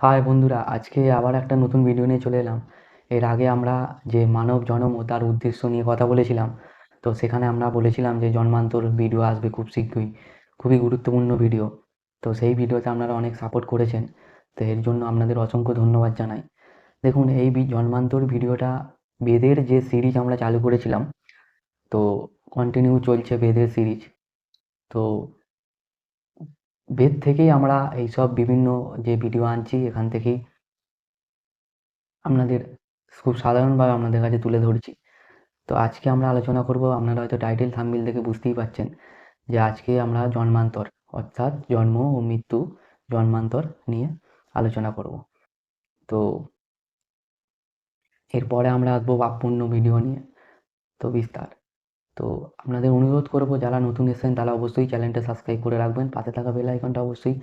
High বন্ধুরা, আজকে আবার একটা নতুন ভিডিও নিয়ে চলে এলাম। এর আগে আমরা যে মানব জনম ও তার উদ্দেশ্য নিয়ে কথা বলেছিলাম, তো সেখানে আমরা বলেছিলাম যে জন্মান্তর ভিডিও আসবে খুব শীঘ্রই, খুবই গুরুত্বপূর্ণ ভিডিও তো সেই ভিডিওতে আপনারা অনেক সাপোর্ট করেছেন, তো এর জন্য আপনাদের অসংখ্য ধন্যবাদ জানাই। দেখুন, এই জন্মান্তর ভিডিওটা বেদের যে সিরিজ আমরা চালু করেছিলাম, তো কন্টিনিউ চলছে বেদের সিরিজ তো বেদ থেকেই আমরা এইসব বিভিন্ন যে ভিডিও আনছি, এখান থেকেই আপনাদের খুব সাধারণভাবে আপনাদের কাছে তুলে ধরছি। তো আজকে আমরা আলোচনা করব, আপনারা হয়তো টাইটেল থাম্বনেল দেখে বুঝতেই পারছেন যে আজকে আমরা জন্মান্তর, অর্থাৎ জন্ম ও মৃত্যু জন্মান্তর নিয়ে আলোচনা করব। তো এরপরে আমরা আসব বাপপূর্ণ ভিডিও নিয়ে। তো বিস্তার। তো আপনাদের অনুরোধ করব, যারা নতুন এসেছেন তারা অবশ্যই চ্যানেলটা সাবস্ক্রাইব করে রাখবেন। পাশে থাকা বেল আইকনটা অবশ্যই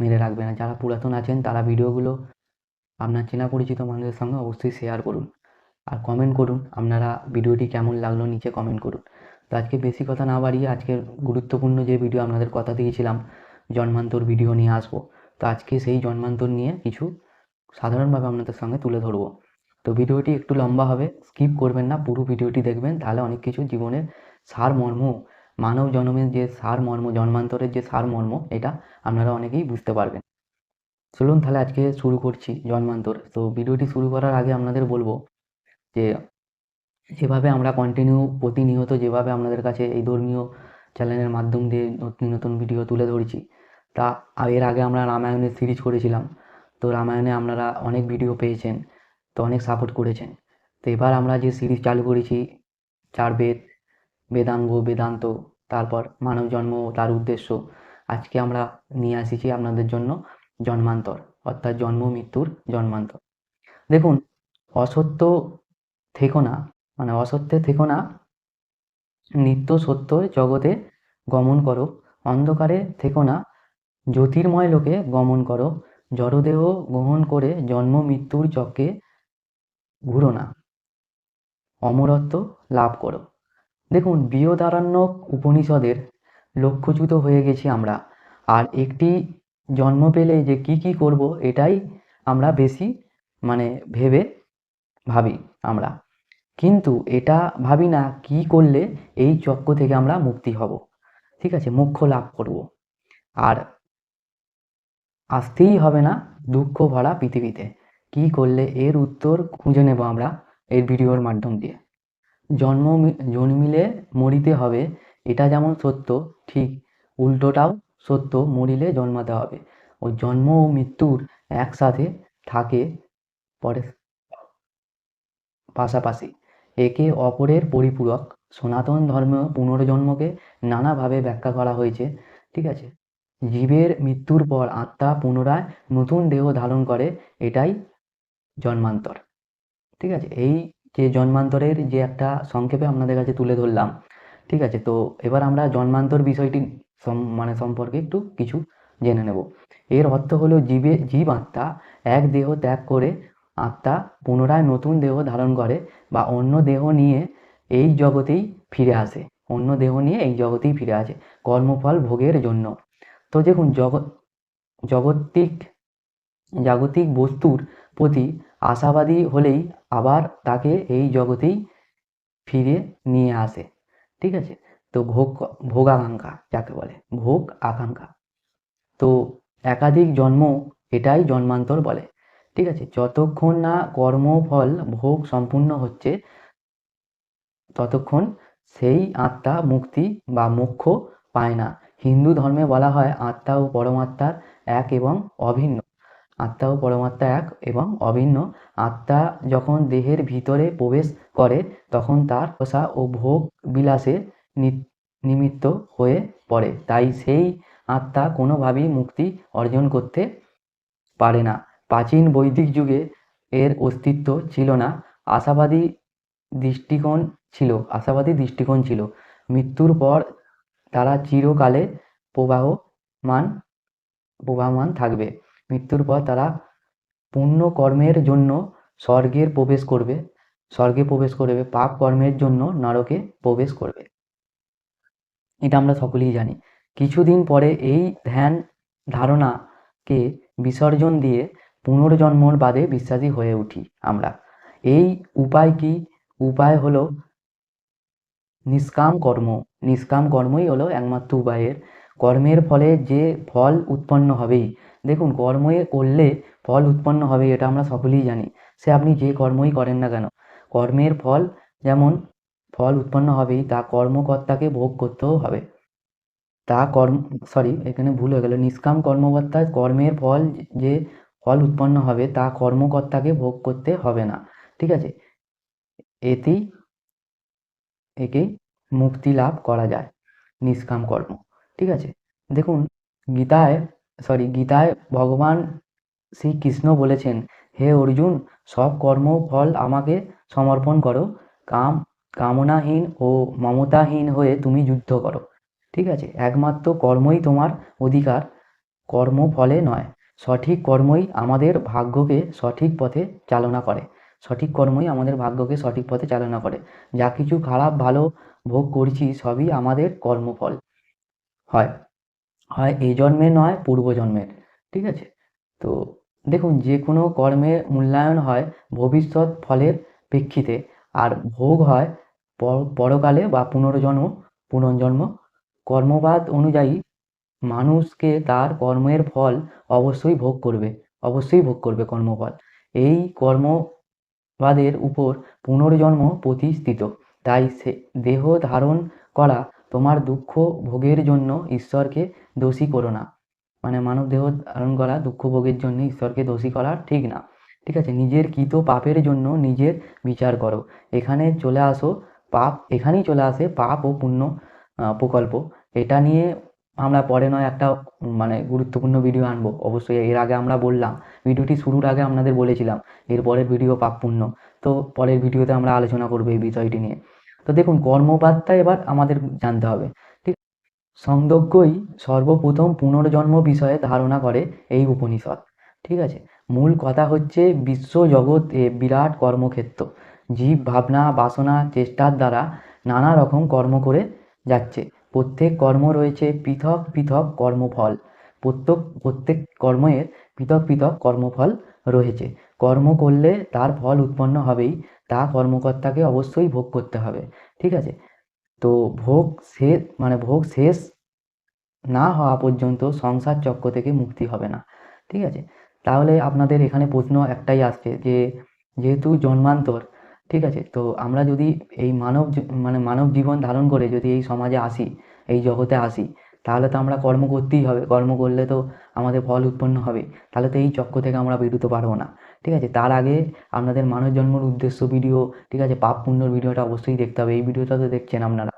মেরে রাখবেন। আর যারা পুরাতন আছেন, তারা ভিডিওগুলো আপনার চেনা পরিচিত মানুষের সঙ্গে অবশ্যই শেয়ার করুন। আর কমেন্ট করুন, আপনারা ভিডিওটি কেমন লাগল নিচে কমেন্ট করুন। তো আজকে বেশি কথা না বাড়িয়ে আজকের গুরুত্বপূর্ণ যে ভিডিও আপনাদের কথা দিয়েছিলাম, জন্মান্তর ভিডিও নিয়ে আসব। তো আজকে সেই জন্মান্তর নিয়ে কিছু সাধারণভাবে আপনাদের সঙ্গে তুলে ধরবো। তো ভিডিওটি একটু লম্বা হবে স্কিপ করবেন না, পুরো ভিডিওটি দেখবেন, তাহলে অনেক কিছু জীবনের সার মর্ম মানব জন্মের যে সার মর্ম জন্মান্তরের যে সার মর্ম এটা আপনারা অনেকেই বুঝতে পারবেন। চলুন তাহলে আজকে শুরু করছি জন্মান্তর। তো ভিডিওটি শুরু করার আগে আপনাদের বলব যে, যেভাবে আমরা কন্টিনিউ প্রতিনিয়ত যেভাবে আপনাদের কাছে এই ধর্মীয় চ্যানেলের মাধ্যম দিয়ে নতুন নতুন ভিডিও তুলে ধরছি, তা এর আগে আমরা রামায়ণের সিরিজ করেছিলাম। তো রামায়ণে আপনারা অনেক ভিডিও পেয়েছেন, তো অনেক সাপোর্ট করেছেন। তো এবার আমরা যে সিরিজ চালু করেছি, চার বেদ বেদাঙ্গ, বেদান্ত, তারপর মানব জন্ম তার উদ্দেশ্য। আজকে আমরা নিয়ে আসিছি আপনাদের জন্য জন্মান্তর, অর্থাৎ জন্ম মৃত্যুর জন্মান্তর। দেখুন, অসত্য থেকো না মানে অসত্যে থেকো না, নিত্য সত্য জগতে গমন করো। অন্ধকারে থেকো না, জ্যোতির্ময় লোকে গমন করো। জড়দেহ গ্রহণ করে জন্ম মৃত্যুর চক্রে ঘুরো না। অমরত্ব লাভ করো। দেখুন, বৃহদারণ্যক উপনিষদের লক্ষ্যচ্যুত হয়ে গেছি আমরা। আর একটি জন্ম পেলে যে কি কি করব, এটাই আমরা বেশি মানে ভেবে ভাবি আমরা। কিন্তু এটা ভাবি না কি করলে এই চক্র থেকে আমরা মুক্তি হব। ঠিক আছে মুখ্য লাভ করব। আর আসতেই হবে না দুঃখ ভরা পৃথিবীতে। কি করলে এর উত্তর খুঁজে নেব আমরা এর ভিডিওর মাধ্যম দিয়ে। জন্ম জন্মিলে মরিতে হবে, এটা যেমন সত্য, ঠিক উল্টোটাও সত্য, মরিলে জন্মাতে হবে। ও জন্ম ও মৃত্যুর একসাথে থাকে পরে পাশাপাশি। একে অপরের পরিপূরক, সনাতন ধর্ম পুনর্জন্মকে নানাভাবে ব্যাখ্যা করা হয়েছে, ঠিক আছে? জীবের মৃত্যুর পর আত্মা পুনরায় নতুন দেহ ধারণ করে, এটাই জন্মান্তর, ঠিক আছে? এই যে জন্মান্তরের যে একটা সংক্ষেপে আপনাদের কাছে তুলে ধরলাম, ঠিক আছে? তো এবার আমরা জন্মান্তর বিষয়টি মানে সম্পর্কে একটু কিছু জেনে নেব। এর অর্থ হলো জীবে, জীব আত্মা এক দেহ ত্যাগ করে আত্মা পুনরায় নতুন দেহ ধারণ করে বা অন্য দেহ নিয়ে এই জগতেই ফিরে আসে। অন্য দেহ নিয়ে এই জগতেই ফিরে আসে। কর্মফল ভোগের জন্য। তো দেখুন জগৎ জগতিক জাগতিক বস্তুর প্রতি আশাবাদী হলেই আবার তাকে এই জগতেই ফিরে নিয়ে আসে। ঠিক আছে? তো ভোগ ভোগ আকাঙ্ক্ষা যাকে বলে, ভোগ আকাঙ্ক্ষা। তো একাধিক জন্ম এটাই জন্মান্তর বলে। ঠিক আছে? যতক্ষণ না কর্মফল ভোগ সম্পূর্ণ হচ্ছে, ততক্ষণ সেই আত্মা মুক্তি বা মোক্ষ পায় না। হিন্দু ধর্মে বলা হয় আত্মা ও পরমাত্মার এক এবং অভিন্ন। আত্মা ও পরমাত্মা এক এবং অভিন্ন। আত্মা যখন দেহের ভিতরে প্রবেশ করে, তখন তার পোষা ও ভোগ বিলাসে নি- নিমিত্ত হয়ে পড়ে। তাই সেই আত্মা কোনোভাবেই মুক্তি অর্জন করতে পারে না। প্রাচীন বৈদিক যুগে এর অস্তিত্ব ছিল না। আশাবাদী দৃষ্টিকোণ ছিল, আশাবাদী দৃষ্টিকোণ ছিল। মৃত্যুর পর তারা চিরকালে প্রবাহমান প্রবাহমান থাকবে। মৃত্যুর পর তারা পুণ্য কর্মের জন্য স্বর্গের প্রবেশ করবে। স্বর্গে প্রবেশ করবে, পাপ কর্মের জন্য নরকে প্রবেশ করবে। এটা আমরা সকলেই জানি। কিছুদিন পরে এই ধ্যান ধারণাকে বিসর্জন দিয়ে পুনর্জন্মর বাদে বিশ্বাসী হয়ে উঠি আমরা। এই উপায় কি? উপায় হলো নিষ্কাম কর্ম। নিষ্কাম কর্মই হলো একমাত্র উপায়ের। কর্মের ফলে যে ফল উৎপন্ন হবেই দেখুন কর্মে করলে ফল উৎপন্ন হবে, এটা আমরা সকলেই জানি। সে আপনি যে কর্মই করেন না কেন, কর্মের ফল যেমন ফল উৎপন্ন হবেই, তা কর্মকর্তাকে ভোগ করতেও হবে। তা কর্ম সরি এখানে ভুল হয়ে গেল। নিষ্কাম কর্মকর্তার কর্মের ফল যে ফল উৎপন্ন হবে, তা কর্মকর্তাকে ভোগ করতে হবে না। ঠিক আছে? এতেই একেই মুক্তি লাভ করা যায়, নিষ্কাম কর্ম। ঠিক আছে? দেখুন, গীতায় সরি, গীতায় ভগবান শ্রীকৃষ্ণ বলেছেন, হে অর্জুন, সব কর্ম ফল আমাকে সমর্পণ করো। কাম, কামনাহীন ও মমতাহীন হয়ে তুমি যুদ্ধ করো। ঠিক আছে, একমাত্র কর্মই তোমার অধিকার, কর্ম ফলে নয়। সঠিক কর্মই আমাদের ভাগ্যকে সঠিক পথে চালনা করে। সঠিক কর্মই আমাদের ভাগ্যকে সঠিক পথে চালনা করে। যা কিছু খারাপ, ভালো ভোগ করছি, সবই আমাদের কর্মফল। হয়। হয় এই জন্মে নয় পূর্বজন্মের ঠিক আছে? তো দেখুন যে কোনো কর্মের মূল্যায়ন হয় ভবিষ্যৎ ফলের প্রেক্ষিতে, আর ভোগ হয় পরকালে বা পুনর্জন্ম পুনর্জন্ম। কর্মবাদ অনুযায়ী মানুষকে তার কর্মের ফল অবশ্যই ভোগ করবে, অবশ্যই ভোগ করবে কর্মফল। এই কর্মবাদের উপর পুনর্জন্ম প্রতিষ্ঠিত, তাই সে, দেহ ধারণ করা তোমার দুঃখ ভোগের জন্য ঈশ্বরকে দোষী করো না। মানে মানব দেহ ধারণ করা দুঃখ ভোগের জন্য ঈশ্বরকে দোষী করা ঠিক না। ঠিক আছে, নিজের কৃত পাপের জন্য নিজের বিচার করো। এখানে চলে আসো, পাপ, এখানেই চলে আসে পাপ ও পুণ্য প্রকল্প। এটা নিয়ে আমরা পরে নয় একটা মানে গুরুত্বপূর্ণ ভিডিও আনব। অবশ্যই এর আগে আমরা বললাম ভিডিওটি শুরুর আগে আপনাদের বলেছিলাম এর পরের ভিডিও পাপ পুণ্য তো পরের ভিডিওতে আমরা আলোচনা করব এই বিষয়টি নিয়ে। তো দেখুন কর্মবাদটা এবার আমাদের জানতে হবে। ঠিক সংযোগ্যই সর্বপ্রথম পুনর্জন্ম বিষয়ে ধারণা করে এই উপনিষদ। ঠিক আছে? মূল কথা হচ্ছে বিশ্ব জগৎ বিরাট কর্মক্ষেত্র। জীব, ভাবনা, বাসনা, চেষ্টার দ্বারা নানা রকম কর্ম করে যাচ্ছে। প্রত্যেক কর্ম রয়েছে পৃথক পৃথক কর্মফল। প্রত্যেক প্রত্যেক কর্মের পৃথক পৃথক কর্মফল রয়েছে। কর্ম করলে তার ফল উৎপন্ন হবেই। তা কর্মকর্তাকে অবশ্যই ভোগ করতে হবে, ঠিক আছে? তো ভোগ শেষ মানে ভোগ শেষ না হওয়া পর্যন্ত সংসার চক্র থেকে মুক্তি হবে না, ঠিক আছে? তাহলে আপনাদের এখানে প্রশ্ন একটাই আসছে যে, যেহেতু জন্মান্তর, ঠিক আছে? তো আমরা যদি এই মানব মানে মানব জীবন ধারণ করে যদি এই সমাজে আসি, এই জগতে আসি, তাহলে তো আমরা কর্ম করতেই হবে। কর্ম করলে তো আমাদের ফল উৎপন্ন হবে, তাহলে তো এই চক্র থেকে আমরা বেরোতে পারব না। ঠিক আছে? তার আগে আপনাদের মানব জন্মের উদ্দেশ্য ভিডিও ঠিক আছে? পাপ পুণ্যর ভিডিওটা অবশ্যই দেখতে হবে। এই ভিডিওটা তো দেখছেন আপনারা।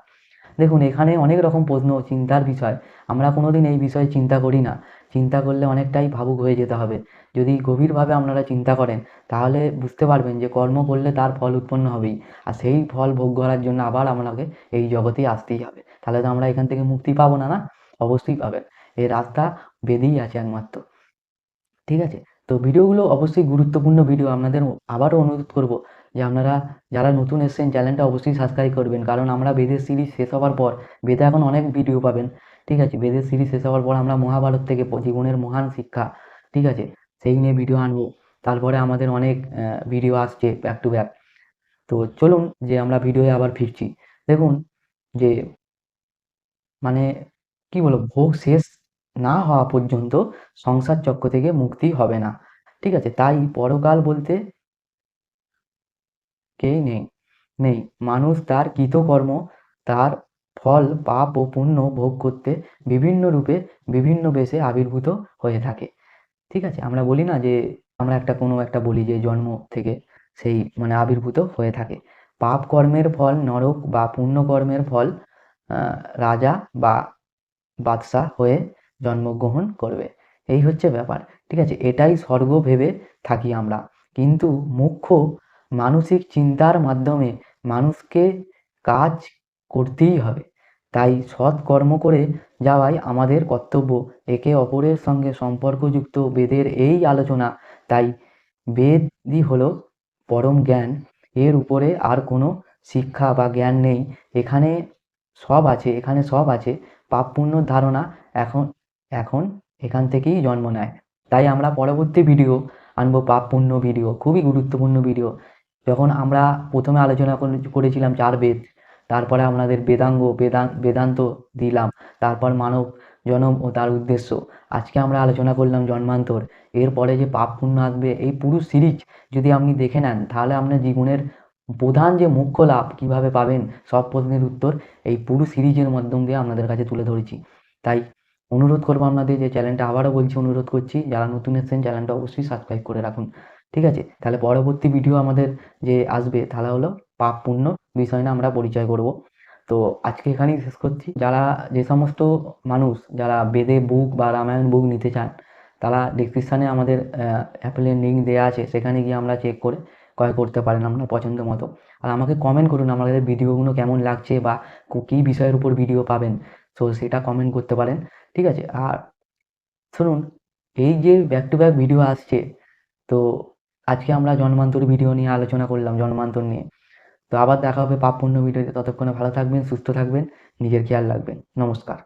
দেখুন, এখানে অনেক রকম প্রশ্ন, চিন্তার বিষয়। আমরা কোনো দিন এই বিষয়ে চিন্তা করি না। চিন্তা করলে অনেকটাই ভাবুক হয়ে যেতে হবে। যদি গভীরভাবে আপনারা চিন্তা করেন, তাহলে বুঝতে পারবেন যে কর্ম করলে তার ফল উৎপন্ন হবেই। আর সেই ফল ভোগ করার জন্য আবার আপনাকে এই জগতেই আসতেই হবে। তাহলে তো আমরা এখান থেকে মুক্তি পাবো না না? অবশ্যই পাবেন। এই রাস্তা বেঁধেই আছে একমাত্র। ঠিক আছে? তো ভিডিওগুলো অবশ্যই গুরুত্বপূর্ণ ভিডিও। আপনাদের আবারও অনুরোধ করব যে আপনারা যারা নতুন এসেছেন চ্যানেলটা অবশ্যই সাবস্ক্রাইব করবেন। কারণ আমরা বেদের সিরিজ শেষ হওয়ার পর বেদে এখন অনেক ভিডিও পাবেন। ঠিক আছে? বেদের সিরিজ শেষ হওয়ার পর আমরা মহাভারত থেকে জীবনের মহান শিক্ষা, ঠিক আছে? সেই নিয়ে ভিডিও আনব। তারপরে আমাদের অনেক ভিডিও আসছে ব্যাক টু ব্যাক তো চলুন যে আমরা ভিডিওয়ে আবার ফিরছি। দেখুন যে মানে কি বলব, ভোগ শেষ না হওয়া পর্যন্ত সংসার চক্র থেকে মুক্তি হবে না। ঠিক আছে? তাই পরকাল বলতে কেই নেই? নেই। মানুষ তার কৃতকর্ম, তার ফল, পাপ ও পুণ্য ভোগ করতে বিভিন্ন রূপে, বিভিন্ন বেশে আবির্ভূত হয়ে থাকে। ঠিক আছে? আমরা বলি না যে, আমরা একটা কোনো একটা বলি যে, জন্ম থেকে সেই মানে আবির্ভূত হয়ে থাকে। পাপ কর্মের ফল, নরক বা পুণ্য কর্মের ফল রাজা বা বাদশাহ হয়ে জন্মগ্রহণ করবে। এই হচ্ছে ব্যাপার, ঠিক আছে? এটাই স্বর্গ ভেবে থাকি আমরা। কিন্তু মুখ্য মানসিক চিন্তার মাধ্যমে মানুষকে কাজ করতেই হবে। তাই সৎ কর্ম করে যাওয়াই আমাদের কর্তব্য। একে অপরের সঙ্গে সম্পর্কযুক্ত বেদের এই আলোচনা। তাই বেদই হলো পরম জ্ঞান। এর উপরে আর কোনো শিক্ষা বা জ্ঞান নেই। এখানে সব আছে, এখানে সব আছে। পাপ পুণ্যর ধারণা এখন এখন এখান থেকেই জন্ম নেয়। তাই আমরা পরবর্তী ভিডিও আনব পাপ ভিডিও খুবই গুরুত্বপূর্ণ ভিডিও যখন আমরা প্রথমে আলোচনা করেছিলাম চার বেদ, তারপরে আপনাদের বেদাঙ্গ বেদান বেদান্ত দিলাম, তারপর মানব জনম ও তার উদ্দেশ্য। আজকে আমরা আলোচনা করলাম জন্মান্তর। এরপরে যে পাপ পুণ্য আসবে, এই পুরো সিরিজ যদি আপনি দেখে নেন, তাহলে আপনার জীবনের প্রধান যে মুখ্য লাভ কীভাবে পাবেন, সব প্রশ্নের উত্তর এই পুরো সিরিজের মাধ্যম দিয়ে আপনাদের কাছে তুলে ধরেছি। তাই অনুরোধ করব আপনাদের যে চ্যানেলটা আবারও বলছি, অনুরোধ করছি, যারা নতুন এসেছেন চ্যানেলটা অবশ্যই সাবস্ক্রাইব করে রাখুন, ঠিক আছে? তাহলে পরবর্তী ভিডিও আমাদের যে আসবে, তাহলে হলো পাপ পুণ্য বিষয় নিয়ে আমরা পরিচয় করব। তো আজকে এখানেই শেষ করছি। যারা যে সমস্ত মানুষ, যারা বেদে বুক বা রামায়ণ বুক নিতে চান, তারা ডিসক্রিপশানে আমাদের অ্যাপেলের লিঙ্ক দেওয়া আছে, সেখানে গিয়ে আমরা চেক করে ক্রয় করতে পারেন আপনার পছন্দ মতো। আর আমাকে কমেন্ট করুন, আমাদের ভিডিওগুলো কেমন লাগছে বা কী বিষয়ের উপর ভিডিও পাবেন। তো সেটা কমেন্ট করতে পারেন, ঠিক আছে? আর শুনুন, এই যে ব্যাক টু ব্যাক ভিডিও আসছে, তো আজকে আমরা জন্মান্তর ভিডিও নিয়ে আলোচনা করলাম, জন্মান্তর নিয়ে। তো আবার দেখা হবে পাপ পূর্ণ ভিডিওতে ততক্ষণে ভালো থাকবেন, সুস্থ থাকবেন, নিজের খেয়াল রাখবেন। নমস্কার।